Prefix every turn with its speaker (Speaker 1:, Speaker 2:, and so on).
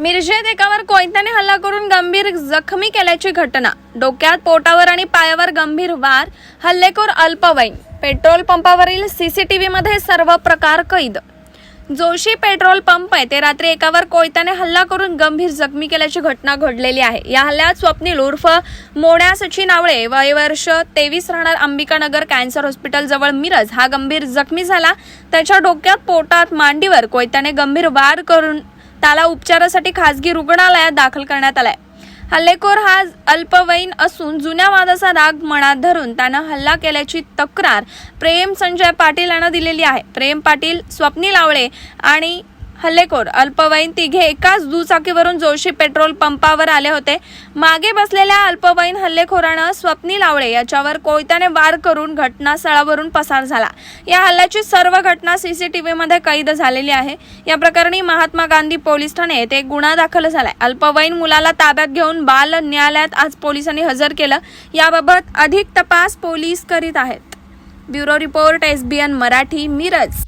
Speaker 1: मिरजेत एकावर कोयत्याने हल्ला करून गंभीर जखमी केल्याची घटना. डोक्यात पोटावर आणि पायावर गंभीर वार हल्लेखोर अल्पवयीन. पेट्रोल पंपावरील सीसीटीव्ही मध्ये सर्व प्रकार कैद. जोशी पेट्रोल पंप आहे ते रात्री एकावर कोयत्याने हल्ला करून गंभीर जखमी केल्याची घटना घडलेली आहे. या हल्ल्यात स्वप्नील उर्फ मोड्या सचिन आवळे वय वर्ष तेवीस राहणार अंबिकानगर कॅन्सर हॉस्पिटल जवळ मिरज. हा गंभीर जखमी झाला. त्याच्या डोक्यात पोटात मांडीवर कोयत्याने गंभीर वार करून त्याला उपचारासाठी खासगी रुग्णालयात दाखल करण्यात आलाय. हल्लेखोर हा अल्पवयीन असून जुन्या वादाचा राग मनात धरून त्यानं हल्ला केल्याची तक्रार प्रेम संजय पाटील यानं दिलेली आहे. प्रेम पाटील स्वप्नील आवळे आणि हल्लेखोर अल्पवयीन तिघे एकाच दुचाकीवरून जोशी पेट्रोल पंपावर आले होते. मागे बसलेल्या अल्पवयीन हल्लेखोरानं स्वप्नील आवळे याच्यावर कोयत्याने वार करून घटनास्थळावरून पसार झाला. या हल्ल्याची सर्व घटना सीसीटीव्ही मध्ये कैद झालेली आहे. या प्रकरणी महात्मा गांधी पोलीस ठाणे येथे गुन्हा दाखल झालाय. अल्पवयीन मुलाला ताब्यात घेऊन बाल न्यायालयात आज पोलिसांनी हजर केलं. याबाबत अधिक तपास पोलीस करीत आहेत. Bureau report SBN Marathi Miraj.